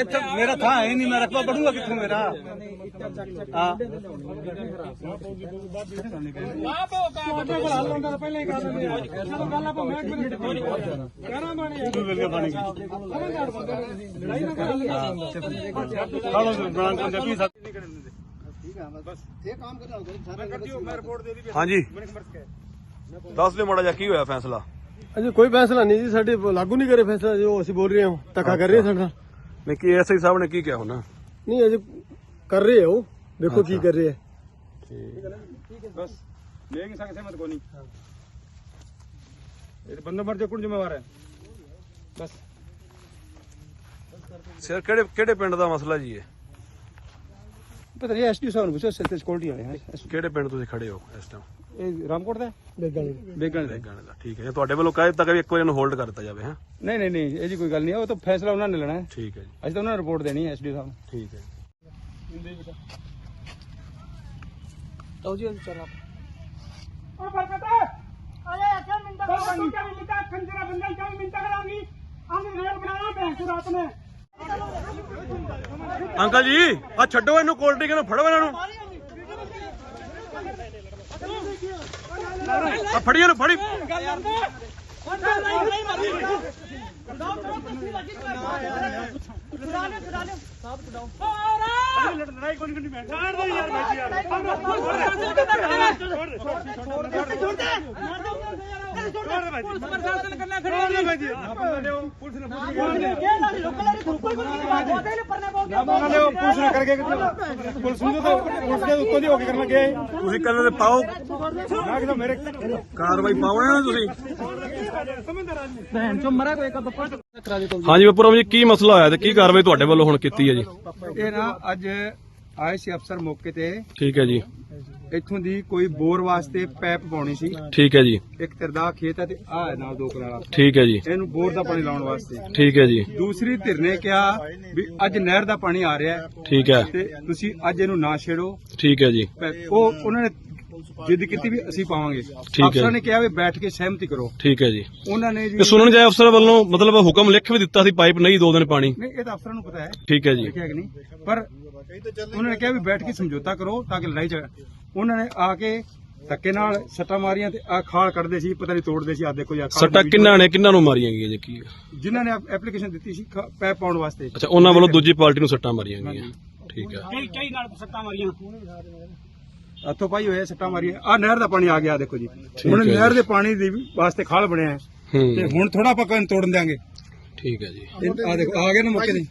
ਇੱਥੇ ਮੇਰਾ ਥਾਂ ਹੈ ਨਹੀਂ ਮੈਂ ਰਕਬਾ ਪੜੂਗਾ ਕਿੱਥੋਂ ਮੇਰਾ? ਹਾਂ। ਖਾਲੋ ਬਣਾ ਪੰਜਾਬੀ ਸਾਥ ਹਾਂਜੀ। ਦੱਸ ਦਿਓ ਮਾੜਾ ਜਿਹਾ ਕੀ ਹੋਇਆ ਫੈਸਲਾ? ਅਜੇ ਕੋਈ ਫੈਸਲਾ ਨਹੀਂ ਜੀ ਸਾਡੇ ਲਾਗੂ ਨਹੀਂ ਕਰੇ ਫੈਸਲਾ ਜੋ ਅਸੀਂ ਬੋਲ ਰਹੇ ਹਾਂ ਧੱਕਾ ਕਰ ਰਹੇ ਸਾਡਾ। ਨਹੀਂ ਕੀ ਐਸਆਈ ਸਾਹਿਬ ਨੇ ਕੀ ਕਿਹਾ ਹੋਣਾ ਨਹੀਂ ਅਜੇ ਕਰ ਰਹੇ ਹੋ ਦੇਖੋ ਕੀ ਕਰ ਰਹੇ ਹੈ बस लेंगे संग से मत कोनी ये बंदो मर जो कौन जिम्मेवार है बस ਸਰ ਕਿਹੜੇ ਕਿਹੜੇ ਪਿੰਡ ਦਾ ਮਸਲਾ ਜੀ ਇਹ ਪਤਾ ਨਹੀਂ ਐਸਡੀ ਸਾਹਿਬ ਨੂੰ ਪੁੱਛੋ ਸੈਂਟਰ ਸਕਿਉਰਟੀ ਵਾਲੇ ਹਨ ਕਿਹੜੇ ਪਿੰਡ ਤੁਸੀਂ ਖੜੇ ਹੋ? ਇਸ ਟਾਈਮ ਇਹ ਰਾਮਕੋਟ ਦਾ ਬੇਗਾਣੇ ਦਾ। ਗਾਣੇ ਦਾ। ਠੀਕ ਹੈ। ਤੁਹਾਡੇ ਵੱਲੋਂ ਕਹਿ ਦਿੱਤਾ ਵੀ ਇੱਕ ਵਾਰ ਇਹਨੂੰ ਹੋਲਡ ਕਰ ਜਾਵੇ ਹਾਂ? ਨਹੀਂ ਨਹੀਂ ਨਹੀਂ ਇਹ ਕੋਈ ਗੱਲ ਨਹੀਂ ਉਹ ਤਾਂ ਫੈਸਲਾ ਉਹਨਾਂ ਨੇ ਲੈਣਾ ਹੈ। ਠੀਕ ਹੈ ਜੀ। ਅਸੀਂ ਤਾਂ ਉਹਨਾਂ ਨੂੰ ਰਿਪੋਰਟ ਦੇਣੀ ਹੈ ਐਸਡੀ ਸਾਹਿਬ ਨੂੰ। ਠੀਕ ਹੈ ਲਓ ਜੀ ਅੱਜ ਚਲਾ ਉਹ ਬਰਕਤ ਆਇਆ ਅੱਖਾਂ ਮਿੰਟਾਂ ਕਰਾਂਗੀ ਖੰਜਰਾ ਬੰਦਾ ਚਾਹ ਮਿੰਟਾਂ ਕਰਾਂਗੀ। ਆਨੇ ਰੇਲ ਬਣਾਣਾ ਬੈਂਕ ਰਾਤ ਨੇ। ਅੰਕਲ ਜੀ ਆ ਛੱਡੋ ਇਹਨੂੰ ਕੋਲਡ ਡਰਿੰਕ ਨੂੰ ਫੜੋ ਇਹਨਾਂ ਨੂੰ। ਆ ਫੜੀ ਇਹਨੂੰ ਫੜੀ। ਲੜਾਈ ਕੋਈ ਨਹੀਂ ਮੈਂ ਛੱਡ ਦੋ ਯਾਰ ਬੈਠੀ ਯਾਰ ਛੋੜ ਦੇ ਛੋੜ ਦੇ। ਪੁਲਿਸ ਪ੍ਰਸ਼ਾਸਨ ਕਰਨਾ ਖੜੇ ਨੇ ਪੁਲਿਸ ਨੇ ਪੁਲਿਸ ਨੇ ਕਰਕੇ ਪੁਲਿਸ ਨੂੰ ਤਾਂ ਪੁਲਿਸ ਦੇ ਉੱਤੋਂ ਦੀ ਹੋ ਕੇ ਕਰਨ ਲੱਗੇ ਤੁਸੀਂ ਕੰਨ ਤੇ ਪਾਓ। ਕਾਰਵਾਈ ਪਾਓ ਨੂੰ ਤੁਸੀਂ। ਭੈਣ ਚੋ ਮਰਾ ਕੋਈ ਕਦੋਂ ਪੜ ਹਾਂਜੀ ਬੱਪੂਰਾਮ ਜੀ ਕੀ ਮਸਲਾ ਹੋਇਆ ਤੇ ਕੀ ਕਾਰਵਾਈ ਤੁਹਾਡੇ ਵੱਲੋਂ ਹੁਣ ਕੀਤੀ ਹੈ ਜੀ? ਇਹ ਨਾ ਅੱਜ ਆਏ ਸੀ ਅਫਸਰ ਮੌਕੇ ਤੇ। ਠੀਕ ਹੈ ਜੀ। ਇੱਥੋਂ ਦੀ ਕੋਈ ਬੋਰ ਵਾਸਤੇ ਪੈਪ ਪਾਉਣੀ ਸੀ। ਠੀਕ ਹੈ ਜੀ। ਇੱਕ ਤਰਦਾ ਖੇਤ ਹੈ ਤੇ ਆ ਹੈ ਨਾਲ ਦੋ ਕਨਾਲਾ। ਠੀਕ ਹੈ ਜੀ। ਇਹਨੂੰ ਬੋਰ ਦਾ ਪਾਣੀ ਲਾਉਣ ਵਾਸਤੇ। ਠੀਕ ਹੈ ਜੀ। ਦੂਸਰੀ ਧਿਰ ਨੇ ਕਿਹਾ ਵੀ ਅੱਜ ਨਹਿਰ ਦਾ ਪਾਣੀ ਆ ਰਿਹਾ ਹੈ। ਠੀਕ ਹੈ। ਤੇ ਤੁਸੀਂ ਅੱਜ ਇਹਨੂੰ ਨਾ ਛੇੜੋ। ਠੀਕ ਹੈ ਜੀ। ਉਹ ਉਹਨਾਂ ਨੇ ਜਿੱਦ ਕੀਤੀ ਵੀ ਅਸੀਂ ਪਾਵਾਂਗੇ। ਹੈ। ਅਫਸਰਾਂ ਨੇ ਕਿਹਾ ਵੀ ਬੈਠ ਕੇ ਸਹਿਮਤੀ ਕਰੋ। ਠੀਕ ਹੈ ਜੀ। ਉਹਨਾਂ ਨੇ ਜੀ ਤੇ ਸੁਣਨ ਜਾਏ ਅਫਸਰ ਵੱਲੋਂ ਮਤਲਬ ਹੁਕਮ ਲਿਖ ਵੀ ਦਿੱਤਾ ਸੀ ਪਾਈਪ ਨਹੀਂ ਦੋ ਦਿਨ ਪਾਣੀ। ਨਹੀਂ ਇਹ ਤਾਂ ਅਫਸਰਾਂ ਨੂੰ ਪਤਾ ਹੈ। ਠੀਕ ਹੈ ਜੀ। ਦੇਖਿਆ ਕਿ ਨਹੀਂ? ਪਰ ਉਹਨਾਂ ਨੇ ਕਿਹਾ ਵੀ ਬੈਠ ਕੇ ਸਮਝੌਤਾ ਕਰੋ ਤਾਂ ਕਿ ਲੜਾਈ ਝਗੜਾ ਉਹਨਾਂ ਨੇ ਆ ਕੇ ਧੱਕੇ ਨਾਲ ਸੱਟਾਂ ਮਾਰੀਆਂ ਤੇ ਆ ਖਾਲ ਕੱਢਦੇ ਸੀ ਪਤਾ ਨਹੀਂ ਤੋੜਦੇ ਸੀ ਆ ਦੇਖੋ ਜੀ ਆਹ ਖਾਲ ਸੱਟਾਂ ਵੀ- ਕਿੰਨਾਂ ਨੇ ਕਿੰਨਾਂ ਨੂੰ ਮਾਰੀਆਂ ਗਈਆਂ ਜੀ ਕੀ? ਜਿਨ੍ਹਾਂ ਨੇ ਐਪਲੀਕੇਸ਼ਨ ਦਿੱਤੀ ਸੀ ਖ- ਪੈਪ ਪਾਉਣ ਵਾਸਤੇ। ਅੱਛਾ ਉਹਨਾਂ ਵੱਲੋਂ ਦੂਜੀ ਪਾਰਟੀ ਨੂੰ ਸੱਟਾਂ ਮਾਰੀਆਂ ਗਈਆਂ। ਠੀਕ ਹੈ। ਕਈ ਕਈ ਨਾਲ ਸੱਟਾਂ ਮਾਰੀਆਂ। ਹੱਥੋਂ ਪਾਈ ਹੋਏ ਸੱਟਾਂ ਮਾਰੀਆਂ। ਆ ਨਹਿਰ ਦਾ ਪਾਣੀ ਆ ਗਿਆ ਦੇਖੋ ਜੀ। ਹੁਣ। ਨਹਿਰ ਦੇ ਪਾਣੀ ਦੇ ਵਾਸਤੇ ਖਾਲ ਬਣਿਆ ਹੈ। ਤੇ ਹੁਣ ਥੋੜਾ ਪੱਕਾ ਤੋੜਨ ਦਿਆਂਗੇ। ਠੀਕ ਹੈ ਜੀ। ਆ ਦੇਖੋ ਆ ਗਏ ਨਾ ਮੌਕੇ ਤੇ।